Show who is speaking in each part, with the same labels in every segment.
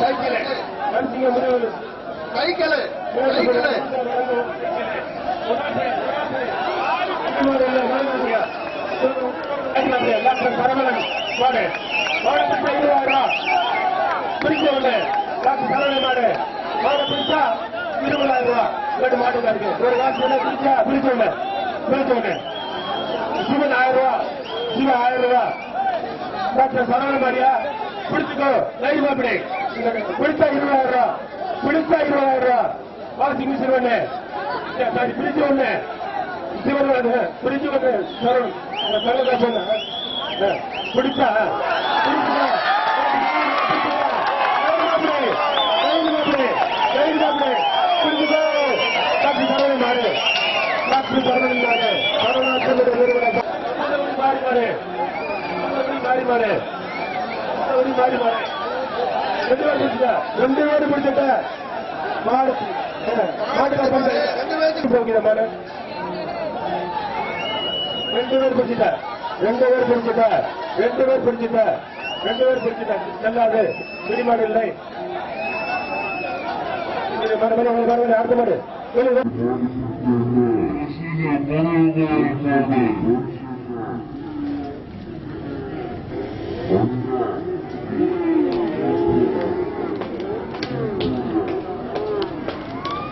Speaker 1: Cycle கடைசிங்க முடிவு
Speaker 2: cycle cycle
Speaker 1: Sivan ஆயிரம் ரூபா சிவன் ஆயிரம் ரூபா டாக்டர் சரவணமாரியா பிடிச்சுக்கோ லைவ் அப்படி பிடிச்சா இருபதாயிரம் ரூபா பிடிச்சா இருபதாயிரம் ரூபா. வாசி மிஷின் ஒண்ணு சாரி பிடிச்சு ஒண்ணு பிடிச்சு ஒண்ணு சரவண் பிடிச்சா? பிடிச்சா டாக்டர் சரவண மாறு டாக்டர் சரவண மாறு சரவணாசனுடைய நிறுவனம் மாறி மாறு மாறி மாறு. ஒரு மாறி மாறு. ரெண்டு பேர் பிடிச்ச ரெண்டு பேர் பிடிச்சிட்ட. மாடு. மாட்டுக்கார பண்ணு
Speaker 2: ரெண்டு பேருக்கு
Speaker 1: போகிற மாடு. ரெண்டு பேர் பிடிச்சிட்ட. ரெண்டு பேர் பிடிச்சிட்ட. ரெண்டு பேர் பிடிச்சிட்ட. ரெண்டு பேர் பிடிச்சிட்ட. செல்லாது பிடிமாடு இல்லை. மாடு மாடு அடுத்த மாடு. வெளியே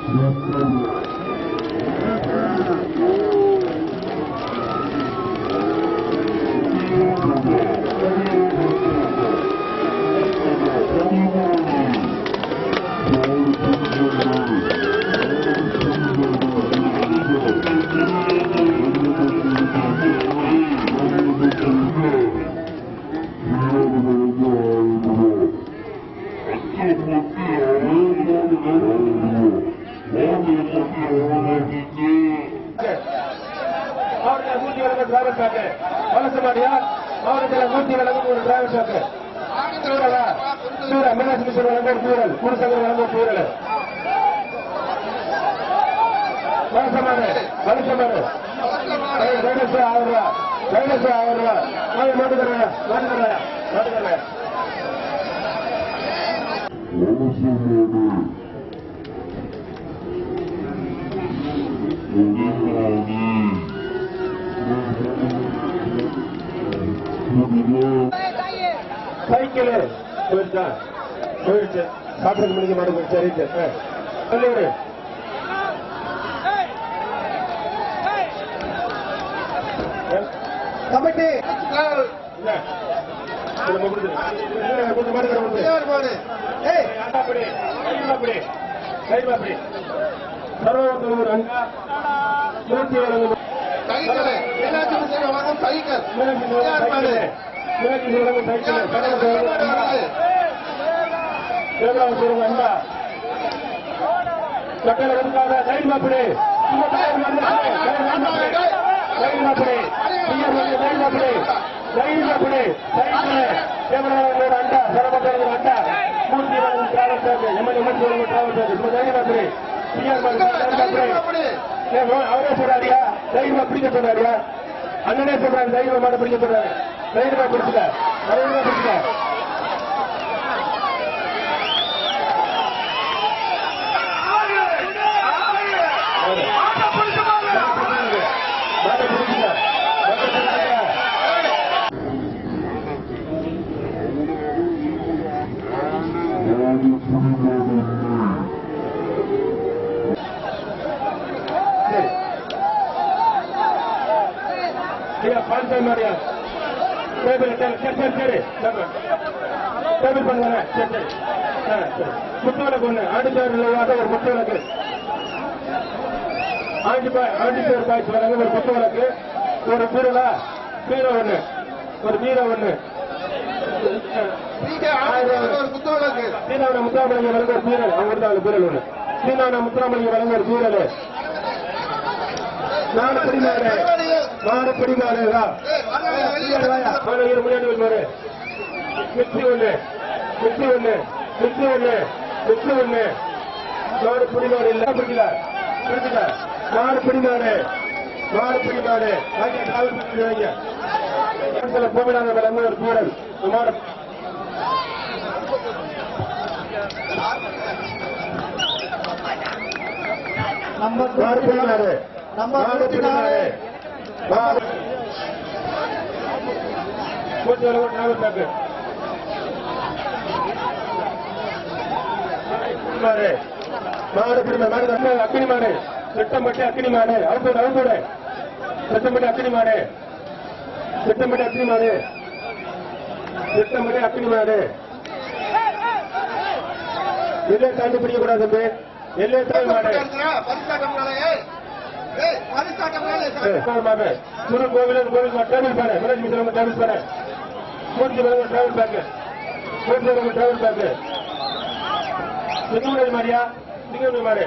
Speaker 1: மாவட்டத்தில் சைக்கிள் போயிடுச்சா போயிடுச்சு சாப்பிட முடிஞ்ச மாடு சரிட்டு சொல்லிவிடு
Speaker 2: கமிட்டி
Speaker 1: இல்ல கொஞ்சம் கொடுத்துரு. கொஞ்சம் மாடு கடை கொடுத்துரு.
Speaker 2: யார் மாடு ஏய்
Speaker 1: அப்படி அப்படி அப்படி சர்வத்தூர் அங்கா நூற்றி வழங்கும்
Speaker 2: சைக்கிள் மீனாட்சி மிஷன் வழங்கும் சைக்கிள்
Speaker 1: மீனாட்சி
Speaker 2: யார் மாடு
Speaker 1: மீனாட்சி வழங்கும்
Speaker 2: மாடு வருது?
Speaker 1: தேவராஜபுரம் அண்டா கட்டளை கொடுக்காத கைது மாப்பிடு கைது மாப்பிடு கைது மாப்பிடு கைது மாப்பிடு சைக்கிள் தேவராஜபுரம் அண்டா சரபத்தூர் அண்டா. மூர்த்தி வழங்கும் டிராவல் சார்ஜ் எம்எல்ஏ மூர்த்தி வழங்கும் டிராவல் சார்ஜ் இப்போ கைது மாப்பிடு பிஆர் மாப்பிடு
Speaker 2: அப்படி
Speaker 1: ஏன் அவரே சொல்றாரியா தைரியமா பிடிக்க சொல்றாரியா அண்ணனே சொல்றாரு தைரியமா மாட பிடிக்க சொல்றாரு. தைரியமா பிடிச்சுக்க தைரியமா பிடிச்சுக்க மாட்டை பிடிச்சுக்க மாட்டை பிடிச்சுக்க சரி டேபிள் சரி சரி. சரி டேபிள் பண்ணுங்க சரி ஒரு முத்துவிளக்கு ஆண்டி ஆண்டிச்சோர் பாய்ச்சி வராங்க. ஒரு முத்துவிளக்கு ஒரு பீரலா பீரோ ஒண்ணு. ஒரு பீரோ ஒண்ணு. சீனாவன வழங்க ஒரு பீரல் அவங்க இருந்தாங்க பீரல் ஒண்ணு. சீனாவன முத்துராமலிங்க வழங்க ஒரு பீரல் பிடிமாறு பிடிமாறு இரு முன்னாடி மிக்சி ஒண்ணு மிக்சி ஒண்ணு மிக்சி ஒண்ணு மிக்சி ஒண்ணு. நாலு பிடிமாறு இல்ல பிடிக்கல. பிடிக்கல பிடிமாறு நாலு பிடிமாறு வாங்க காவல் கோவிலாக விளங்கும் ஒரு வீரர் மாடு.
Speaker 2: நம்பர்
Speaker 1: மாடு பிடிமாடு
Speaker 2: நம்பர்
Speaker 1: மாடு பிடிமாடு மாடு மூர்த்தி மாடு மாடு மாடு திட்டம்பட்டி அக்கினி மாடு அவுத்தோடு அவுத்தோடு திட்டம்பட்டி அக்கினி மாடு திட்டம்பட்டி அக்கினி மாடு திட்டம்பட்டி அக்கினி மாடு எல்லையை தாண்டி பிடிக்கக்கூடாது எல்லையை தாண்டி மாடு குரு கோவில் கோவில் டிராவல் பாரு விராஜ் மிஸ்ரவங்க டிராவல் பாரு மூர்த்தி வளங்க டிராவல் பேக்கு மூர்த்தி வளங்க டிராவல் பேக்கு சிங்கமுடி மாரியா சிங்கமுடி மாடு.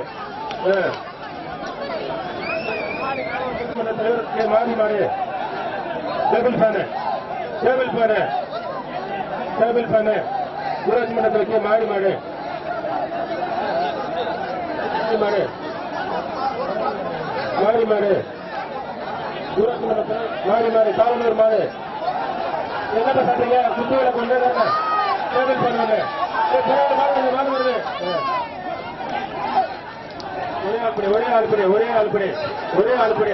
Speaker 1: தலைவர் கே. மாறி மாடு. Table fan table fan table fan ஊராட்சி மன்றத்தில் கே. மாறி மாடி மாடு? ஊராட்சி மன்றத்தில் மாறி மாடு? காவலூர் மாடு. என்ன பண்றீங்க குத்து கொண்டு வராங்க டேபிள் ஃபேன் மாடு வருது ஒரே ஆள்படி ஒரே ஆள்படி ஒரே ஆள்படி ஒரே ஆள்படி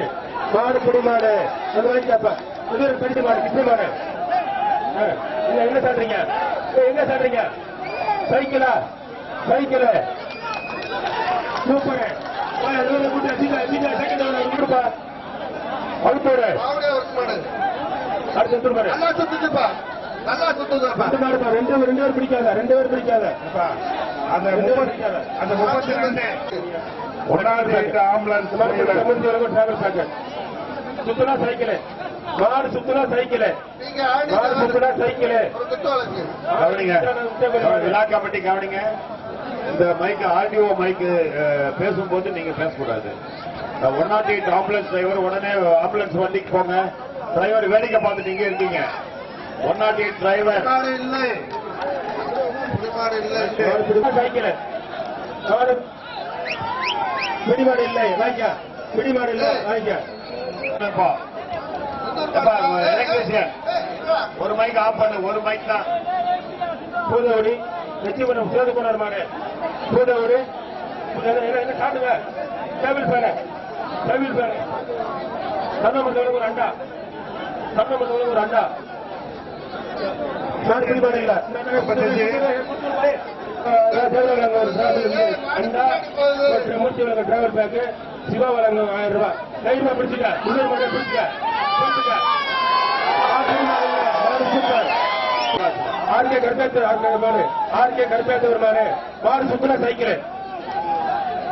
Speaker 1: மாடு குடி மாடு. அந்த வரைக்கும் கேப்ப. இது ஒரு பெண்டு மாடு கிட்ட மாடு. என்ன நீங்க எங்க சாடுறீங்க எங்க சாடுறீங்க சைக்கிளா? சைக்கிள். சூப்பர். ரெண்டு ரெண்டு பேர் பிடிக்காத ரெண்டு பேர் பிடிக்காத.
Speaker 3: அந்த அந்த முப்பத்தி ரெண்டு. ஒன்னாவது எட்டு ஆம்புலன்ஸ்
Speaker 1: டிராவல் பேக்கு சுத்துனா சைக்கிள் மாடு சுத்துனா சைக்கிள் மாடு சைக்கிள்
Speaker 3: விழா கமிட்டி கவனிங்க. இந்த மைக் ஆர்டிஓ மைக்கு பேசும்போது நீங்க பேசக்கூடாது. One nought eight ambulance driver உடனே ஆம்புலன்ஸ் வண்டிக்கு போங்க. டிரைவர் வேடிக்கை பார்த்துட்டு இங்கே இருக்கீங்க. ஒன் நாட் எயிட் டிரைவர்
Speaker 2: இல்லை. குடிமாடு இல்லை.
Speaker 1: மாடு பிடிமாடு இல்லை. வாங்கிக்க
Speaker 3: எலக்ட்ரிஷியன் ஒரு மைக் ஆஃப் பண்ணு. ஒரு மைக் தான்.
Speaker 1: பூதவடி வெற்றிபுரம் சேதுகுணர் மாடு பூதவடி என்ன என்ன காட்டுங்க. டேபிள் பேன டேபிள் பேன சன்னமத்தோட ஒரு அண்டா. சன்னமத்தோட ஒரு அண்டா. மாடு பிடி மாடு இல்ல அண்டா. மூர்த்தி வழங்க டிராவல் பேக்கு சிவா வழங்க ஆயிரம் ரூபாய். தைரியமா பிடிச்சிக்க. முதல் மாடை பிடிச்சிக்க. பிடிச்சிக்க. கருப்பேத்து மாடு ஆர்கே கருப்பேத்து ஒரு மாடு மாடு சுத்துனா சைக்கிள்.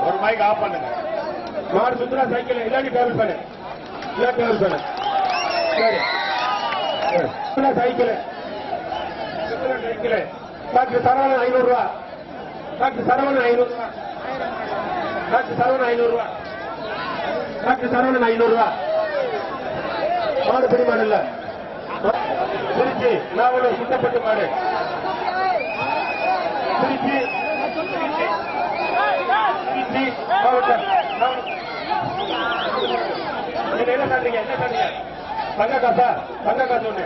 Speaker 3: ஒரு மைக் ஆஃப் பண்ணுங்க.
Speaker 1: மாடு சுத்துனா சைக்கிள். இல்லாட்டி டேபிள் பண்ணு இல்லாட்டி டேபிள் பண்ணு சரி. சுத்துனா சைக்கிள். சுத்துனா சைக்கிள். டாக்டர் சரவணன் ஐநூறு ரூபா டாக்டர் சரவணன் ஐநூறு ரூபா டாக்டர் சரவணன் ஐநூறு ரூபா டாக்டர் சரவணன் ஐநூறு ரூபா மாடு பிடி இல்ல. திருச்சி நாவலூர் சுத்தப்பட்டு மாடு திருச்சி திருச்சி மாவட்டம். நீங்க என்ன சாப்பிட்டீங்க என்ன சாப்பிட்டீங்க தங்க காசா? தங்க காசு ஒண்ணு.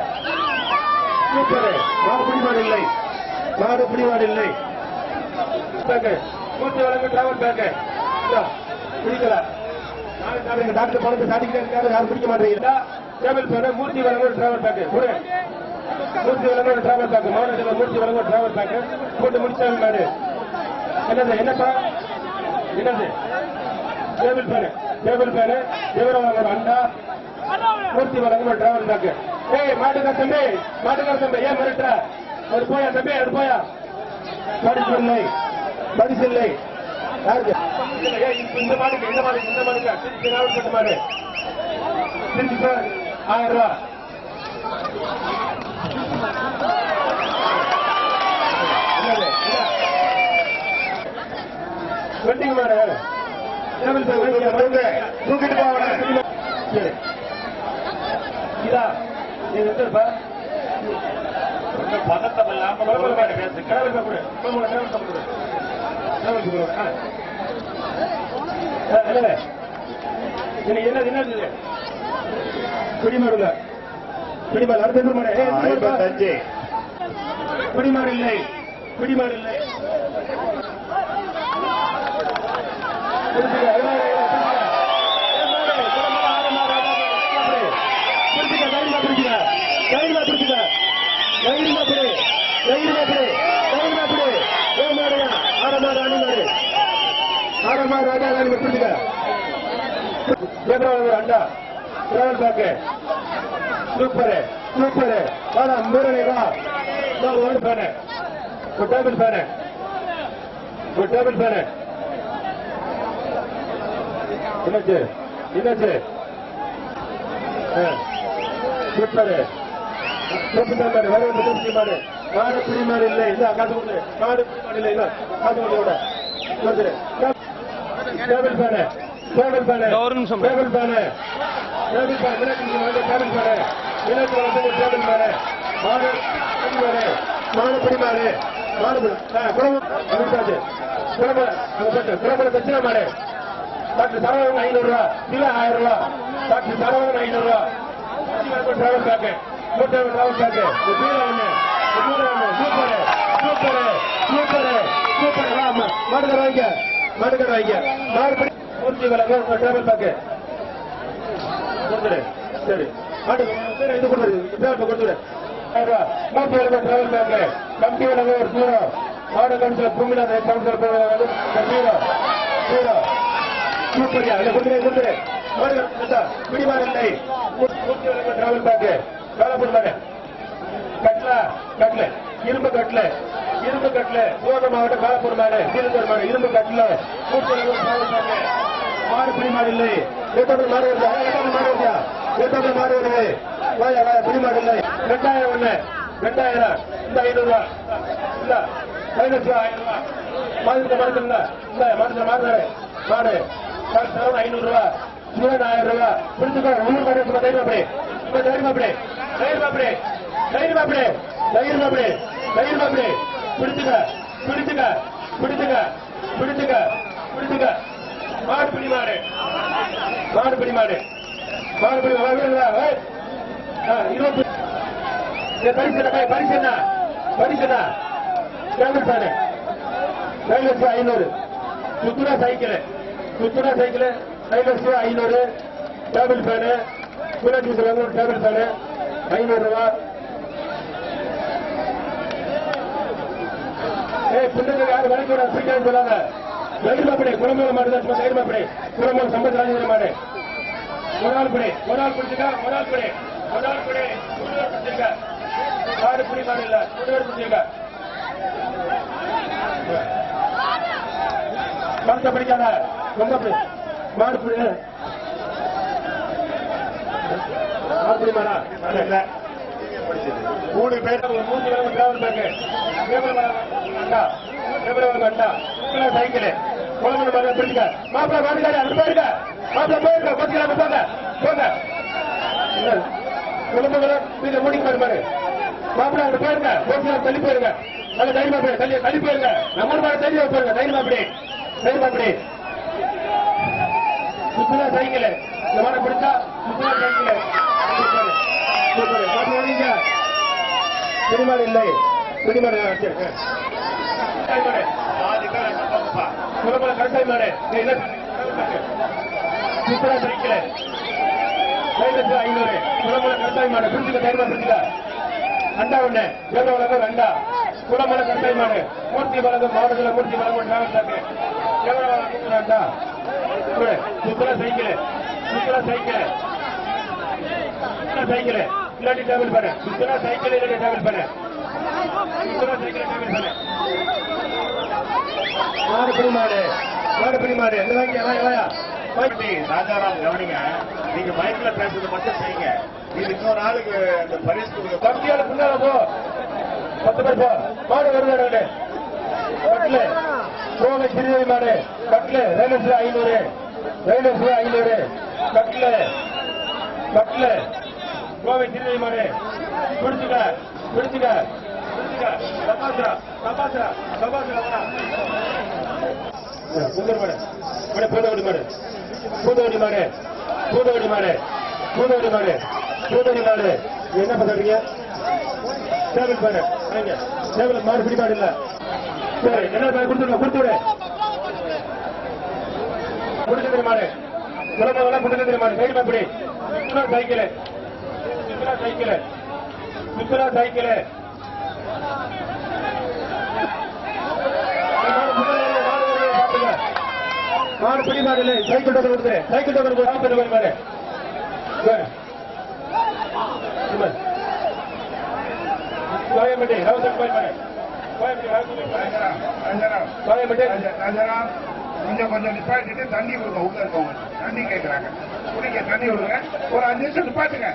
Speaker 1: சூப்பர். மாடு பிடி மாடு இல்லை. மாடு பிடி மாடு இல்லை. பேக்கு. மூச்சு வழங்கு டிராவல் பேக்கு. பிடிக்கல. நாளைக்கு சாப்பிடுங்க டாக்டர் பணத்தை சாட்டிக்கிட்டே இருக்காரு. யாரும் பிடிக்க மாட்டேங்கிறா டேபிள் பேரு மூர்த்தி வழங்க ஒரு டிராவல் பேக்கு. ஒரு. மூர்த்தி வழங்க டிராவல் பேக் மாநில மூர்த்தி வழங்க டிராவல் பேக்கு போட்டு முடிச்சாங்க மாடு என்னது என்னப்பா? என்னது? டேபிள் பேனு டேபிள் பேனு விவரம் ஒரு அண்டா மூர்த்தி வழங்க டிராவல் பேக்கு ஏய் மாட்டுக்கா தம்பி மாட்டுக்கா தம்பி ஏன் மிரட்டுற? ஒரு போயா தம்பி அது போயா? பரிசு இல்லை பரிசு இல்லை. இந்த மாடுக்கு இந்த மாடுக்கு இந்த மாடுக்கு. திருச்சி நாவல்பட்டு மாடு. திருச்சி ஆயிரம் ரூபா என்னது? என்ன? வெட்டிங் மாடு
Speaker 3: தூக்கிட்டு போவாங்க
Speaker 1: இதா நீ எடுத்துருப்பா
Speaker 3: கொஞ்சம் பதட்டம்
Speaker 1: கடவுள் கொடு கடவுள் கடவுள் கடவுள் கொடு என்ன என்ன குடிமருல அடுத்த இல்லை இல்லை. சூப்பர் சூப்பர் வாடா முரளி வா வா ஓடு பேனு ஒரு டேபிள் பேனு ஒரு டேபிள் பேனு என்னாச்சு என்னாச்சு சூப்பர் சூப்பர் மாடு வர வந்து தூக்கி மாடு மாடு இல்லை இல்ல காசு கொடுத்து மாடு பிடி மாடு இல்லை இல்ல விட கொடுத்துரு டேபிள் பேனு டேபிள் பேனு
Speaker 4: ஒரு நிமிஷம்.
Speaker 1: டேபிள் பேனு டேபிள் விளையாட்டு வந்து டேபிள் விளையாட்டு வந்து ஒரு டேபிள் பேனு மாடு பிடி மாடு குளம் அமிர்தாஜ் டாக்டர் சரவணன் ஐநூறு ரூபா சில ஆயிரம் ரூபா. டாக்டர் சரவணன் ஐநூறு ரூபா. டிராவல் பேக்கு நூற்றி டிராவல் பேக்கு. பீரா சூப்பர் சூப்பர் சூப்பர் சூப்பர் வா அம்மா மாடுகர் வாங்கிக்க மாடுகர் வாங்கிக்க. மாடு பிடி டிராவல் பேக்கு. கொடுத்துடு சரி. மாடு இது கொடுத்துரு டிராவல் கொடுத்துடு. ஆயிரம் ரூபா. Travel bag. கம்பி விலங்கு ஒரு ஜீரோ. மாடு கவுன்சிலர் பூமிநாத கவுன்சிலர் ஜீரோ. ஜீரோ. சூப்பரியா இல்ல கொடுத்துரு கொடுத்துரு மாடு டிராவல் பேக்கு காலப்பூர் மாடு கட்ல கட்ல இரும்பு கட்ல இரும்பு கட்ல சிவகங்கை மாவட்டம் காலப்பூர் மாடு திருத்தூர் மாடு இரும்பு கட்ல கூட்டுறவு டிராவல் பேக்கு மாடு பிடி இல்லை. எத்தனை மாடு வருது. எத்தனை மாடு வருதா. எத்தனை மாடு வருது. வாயா வாயா பிடி இல்லை. ரெண்டாயிரம் ஒண்ணு. ரெண்டாயிரம். இந்த ஐநூறு ரூபா இல்ல மைனஸ் ஆயிரம் ரூபா. இல்ல. மாடு. வேறு. ஐநூறு ரூபா சிவன் ஆயிரம் ரூபா. புரிஞ்சுக்கோ உள்ளூர் மாடு சும்மா தைரியம் அப்படி சும்மா தைரியம் அப்படி தைரியம் அப்படி தைரியம் அப்படி தைரியம் அப்படி தைரியம் அப்படி பிடிச்சுக்க பிடிச்சுக்க பிடிச்சுக்க பிடிச்சுக்க பிடிச்சுக்க மாடு பிடி மாடு. மாடு பிடி மாடு. மாடு பிடி இருபத்தி இந்த பரிசு என்ன? பரிசு என்ன? பரிசு என்ன? ஐநூறு. சுத்துரா சைக்கிள். சுத்துரா சைக்கிள் டைலர்ஸ் ஐநூறு. டேபிள் ஃபேனு குலாஜி சொல்லுவாங்க ஒரு டேபிள் ஃபேனு ஐநூறு ரூபா. ஏய் பிள்ளைங்க யாரு வரைக்கும் கூட சீக்கிரம் சொல்லாங்க தைரியமாப்படி குளமூல மாடு தான் சும்மா தைரியமாப்படி குளமூல சம்பத் ராஜேந்திர மாடு. ஒரு ஆள் படி ஒரு ஆள் பிடிச்சுக்க ஒரு ஆள் படி ஒரு ஆள் படி. ஒரு ஆள் பிடிச்சிருக்க? மாடு பிடி மாடு இல்ல ஒரு ஆள் பிடிச்சிருக்க மரத்தை பிடிக்காத ரொம்ப பிடி மாடு பிடி மாடு பிடி மாடா
Speaker 3: இல்ல மூணு பேர்
Speaker 1: மூஞ்சி வர டிராவல் பேக்கு கேபிள் அண்டா கேபிள் வர அண்டா சைக்கிள். குழந்தை மாதிரி பிடிக்க மாப்பிள்ள மாட்டுக்காரு அங்க போயிருக்க. மாப்பிள்ள போயிருக்க கொத்திக்கலாம் போங்க. போங்க. குழந்தைங்கள நீங்க மூடிக்கு பாரு பாரு. மாப்பிள்ள அங்க போயிருங்க கொத்திக்கலாம் தள்ளி போயிருங்க நல்ல தைரியமா போய் தள்ளி தள்ளி போயிருங்க நம்ம மாதிரி தைரியமா போயிருங்க தைரியமா அப்படி. தைரியமா சுற்றுலா சைக்கிள் இந்த பிடிச்சா சுற்றுலா சைக்கிள் சூப்பர் இல்லை. பிடிமாடு சரி, மாடு.
Speaker 3: பாதி
Speaker 1: சைக்கிள் சைக்கிள் ஐநூறு. குளமலை கரெக்டாய் மாடு பிடிச்சுக்க தைரியமா அண்டா ஒண்ணு. மாடு மூர்த்தி வழக்கம் மாவட்டத்தில் மூர்த்தி வழக்கம் சாக்கு எவ்வளோ வழக்கம் அண்டா சுத்தரா சைக்கிள் சுத்தரா சைக்கிள் சுத்தரா சைக்கிள் இல்லாட்டி டேபிள் பண்ணு சுத்தரா சைக்கிள் இல்லாட்டி டேபிள் பண்ணு சுத்தரா சைக்கிள் டேபிள் பண்ணு மாடு பிடி மாடு மாடு பிடி மாடு எந்த வாங்கி வாயா வாயா
Speaker 3: பாட்டி, ராஜாராம் கவனிங்க நீங்க மைக்ல பேசுறது மட்டும் செய்யுங்க இது இன்னொரு நாளுக்கு இந்த பரிசு கொடுக்க
Speaker 1: கம்பியால பின்னால போ பத்து பேர் போ மாடு வருவாரு கோவை சிறுவை மாடு கட்லு ரைலர்ஸ் ஐநூறு ரைலர்ஸ் ஐநூறு கட்லு கட்லு கோவை சிறுவை மாடு பிடிச்சுக்க பிடிச்சுக்க பிடிச்சுக்க. சபாசரா சபாசரா சபாசுரா மாடு. மாடு பூதவடி மாடு. பூதவடி மாடு பூதவடி மாடு பூதவடி மாடு பூதரி மாடு. என்ன பண்றீங்க டேபிள் பாரு டேபிள் மாடு பிடி மாடு சரி என்ன பாரு கொடுத்துருங்க கொடுத்து விடு கொடுத்து மாடு சுலபமெல்லாம் கொடுத்து சைடு எப்படி சுற்றுலா சைக்கிள் சுற்றுலா சைக்கிள் சுற்றுலா சைக்கிள் மாடு பிடி மாடு இல்லை சைக்கிள் டோக்கன் கொடுத்து சைக்கிள் டோக்கன் கொடுத்து நாற்பது மாடு கோயம்பேட்டை கோயம்பேட்டை இருபத்தெட்டு
Speaker 4: கொஞ்சம் கொஞ்சம் நிப்பாட்டிட்டு தண்ணி கொடுங்க உள்ள இருக்கவங்க தண்ணி கேட்கறாங்க குடிக்க தண்ணி விடுங்க ஒரு அஞ்சு நிமிஷம் நிப்பாட்டுங்க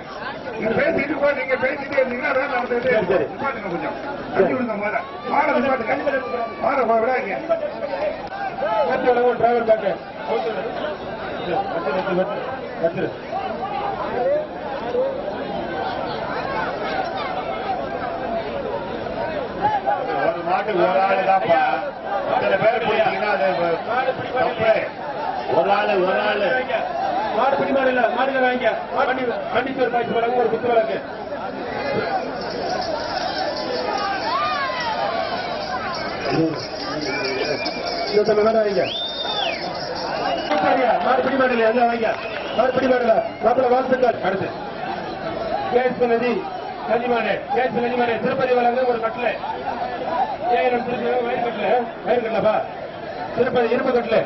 Speaker 4: நீங்க பேசிட்டு போ நீங்க பேசிட்டே இருந்தீங்கன்னா வேலை நடந்துட்டே நிப்பாட்டுங்க கொஞ்சம் தண்ணி கொடுங்க முதல்ல மாட நிப்பாட்டுங்க மாட போய் விடாதீங்க
Speaker 1: டிராவல் பேக்கு வச்சிரு
Speaker 3: ஒரு மாட்டுக்கு ஒரு ஆளு தான்ப்பா. இத்தனை பேர் பிடிச்சீங்கன்னா அது தப்பு. ஒரு ஆளு ஒரு ஆளு.
Speaker 1: மாடு பிடி மாடு இல்ல மாடுல வாங்க வண்டி ஒரு பாய்ச்சி வழங்க ஒரு குத்து வழக்கு. இருபத்தொன்னு வேணா வைங்க சரியா, மாடு பிடி மாடு இல்ல எல்லாம் மாடு பிடி மாடு இல்ல. வாழ்த்துக்கள் அடுத்து. கேஸ் நதி நதிமாடு கேஸ் நதிமாடு திருப்பதி வழங்க ஒரு கட்டளை ஏன் திருச்சி வயிறு கட்டல. வயிறு கட்டலப்பா திருப்பதி இரும்பு கட்டல.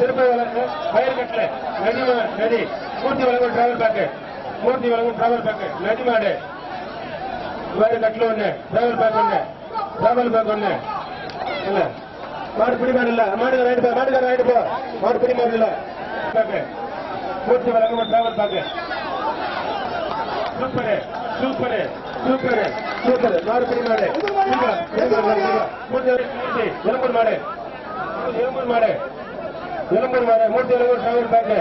Speaker 1: திருப்பதி வழங்க வயிறு கட்டல. நதிமா நதி மூர்த்தி வழங்கும் டிராவல் பேக்கு மூர்த்தி வழங்கும் டிராவல் பேக்கு நதிமாடு வயிறு கட்டல ஒண்ணு. டிராவல் பேக் ஒண்ணு. டிராவல் பேக் ஒண்ணு. இல்ல மாடு பிடி மாடு இல்ல. மாடுகார ஆயிட்டு போ மாடுகார ஆயிட்டு போ. மாடு பிடி மாடு இல்ல. பேக்கு மூர்த்தி வழங்கும் travel bag super. Super super super. மாடு. பிடி மாடு எலும்பூர் மாடு. எலும்பூர் மாடு. எலும்பூர் மாடு. Murthy Elumbur travel bag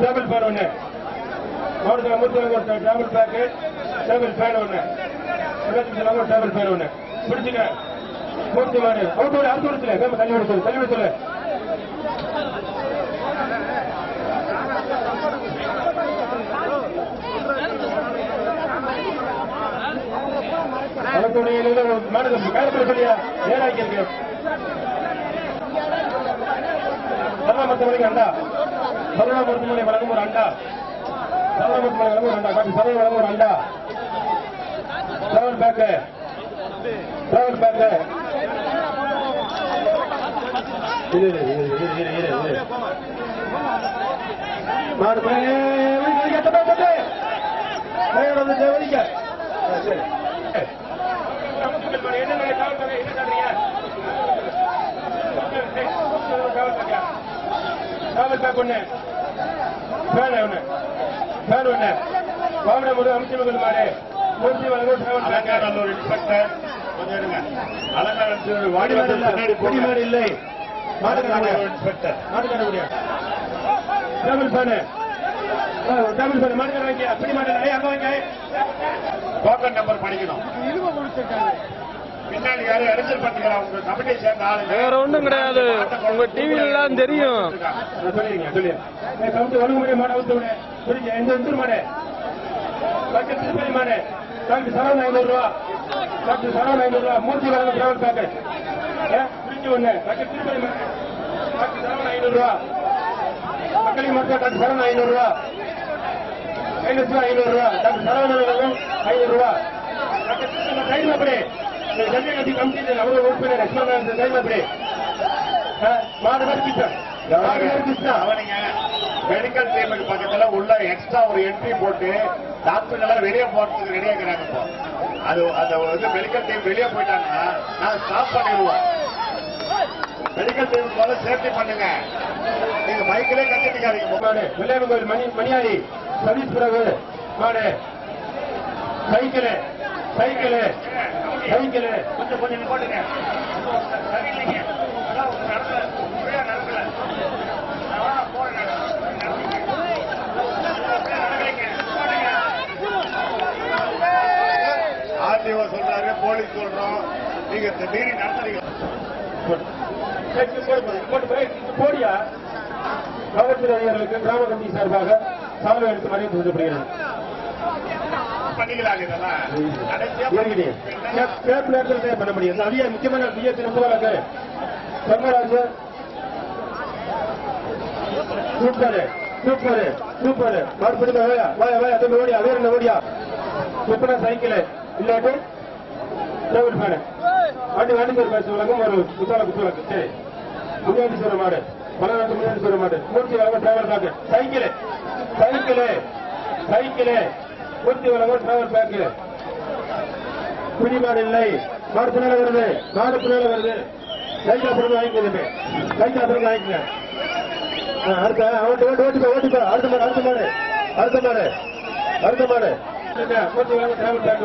Speaker 1: table fan ஒன்று மாவட்டத்தில் Murthy Elumbur table bag table fan ஒன்று இருபத்தஞ்சு லட்சம் டேபிள் ஃபேன் ஒன்று பிடிச்சுக்க. மூர்த்தி மாடு. அவுட் விட அடுத்து விட தள்ளி விட தள்ளி விட சொல்லு அவனுடைய மாடு காலத்தில் சொல்லியா ஏழாக்கி இருக்கு சரணாமத்து மணிக்கு அண்டா சரணாமூர்த்தி மணி வழங்கும் ஒரு அண்டா சரணாமூர்த்தி மணி வழங்கும் ஒரு அண்டா காப்பி சரண வழங்கும் ஒரு அண்டா டிராவல் பேக்கு. Travel bag. இரு இரு இரு இரு இரு இரு இரு. மாடு போய் எத்தனை தட்டு மேல வந்து ஜெவலிக்க சரி என்ன காவல் காவல் பேக் ஒண்ணு. ஃபேன் ஒண்ணு. ஃபேன் ஒண்ணு. வாகன முறை அமைச்சு மாடு மூர்த்தி வழங்கும் டிராவல் பேக்
Speaker 3: அலங்காநல்லூர் இன்ஸ்பெக்டர் கொஞ்சம் இருங்க. பின்னாடி
Speaker 1: இல்லை.
Speaker 3: இன்ஸ்பெக்டர்
Speaker 1: முடியா டபுள் ஃபேனு டபுள் ஃபேனு அப்படி அங்க
Speaker 3: டோக்கன் நம்பர் படிக்கணும்.
Speaker 5: வேற ஒண்ணும் கிடையாது. உங்க டிவில எல்லாம் தெரியும்.
Speaker 1: டாக்டர் சரவணன் ஐநூறு ரூபா. டாக்டர் சரவணன் ஐநூறு ரூபா. மூர்த்தி வழங்க டிராவல் பேக்கேஜ் புரிஞ்சு ஒண்ணு? டாக்டர் திருப்பதி ஐநூறு ரூபா. மக்களின் மருத்துவ டாக்டர் சரவணன் ஐநூறு ரூபா. ஐநூறு ரூபா ஐநூறு ரூபா. டாக்டர் சரவணன் ஐநூறு ரூபா. டாக்டர் டைம் எஸ்மன் டைம் அப்படி மாடு மாதிரி கிருஷ்ணன் மாடு மாதிரி கிருஷ்ணா
Speaker 3: கவனிங்க மெடிக்கல் டீமுக்கு பக்கத்துல உள்ள எக்ஸ்ட்ரா ஒரு என்ட்ரி போட்டு டாக்டர் எல்லாம் வெளியே போறதுக்கு ரெடியா இருக்கிறாங்க இப்போ. அது அந்த வந்து மெடிக்கல் டீம் வெளியே போயிட்டாங்கன்னா நான் ஸ்டாப் பண்ணிடுவோம். மெடிக்கல் டீம் போல சேஃப்டி பண்ணுங்க. நீங்க மைக்கிலே
Speaker 1: மாடு வெள்ளையம்மன் கோயில் மணி மணியாரி சதீஷ் பிரபு மாடு. Cycle cycle. சைக்கிள்
Speaker 3: கொஞ்சம் கொஞ்சம் போட்டுங்க சரியில்லைங்க நடக்கல சரியா நடக்கல ஆர்டிஓ சொல்றாரு போலீஸ் சொல்றோம். நீங்க மீறி நடத்துறீங்க.
Speaker 1: போடியா? காவல்துறை அதிகாரிகளுக்கு கிராம கமிட்டி சார்பாக சாலை எடுத்து மறைவு சொல்லப்படுகிறது
Speaker 4: பண்ணிக்கலாங்க இதெல்லாம்.
Speaker 1: பண்ண முடியும் அதிக முக்கியமான பிஎஸ்சி நம்புவாங்க சொன்னராஜ் சூப்பர் சூப்பர் சூப்பர். மறுபடியும் வாயா வாயா தம்பி ஓடியா வேற என்ன ஓடியா? சூப்பரா சைக்கிள். இல்லாட்டி டேபிள் ஃபேனு வண்டி வண்டி பேர் பேச உலகம் ஒரு குத்தால குத்துலக்கு சரி. முன்னாடி சொல்ற மாடு பலநாட்டு முன்னாடி சொல்ற மாடு மூர்த்தி வழங்கும் travel bag cycle cycle cycle. Murthy வழங்கும் டிராவல் பேக்கு குடிமாடு இல்லை. மாடு பின்னால வருது. மாடு பின்னால வருது. லைட்டா பிறகு வாங்கிக்கிறது லைட்டா பிறகு வாங்கிக்கங்க. அடுத்த ஓட்டு ஓட்டு ஓட்டுக்கோ ஓட்டுக்கோ அடுத்த மாடு அடுத்த மாடு. அடுத்த மாடு. அடுத்த மாடு. மூர்த்தி வழங்கும் டிராவல் பேக்கு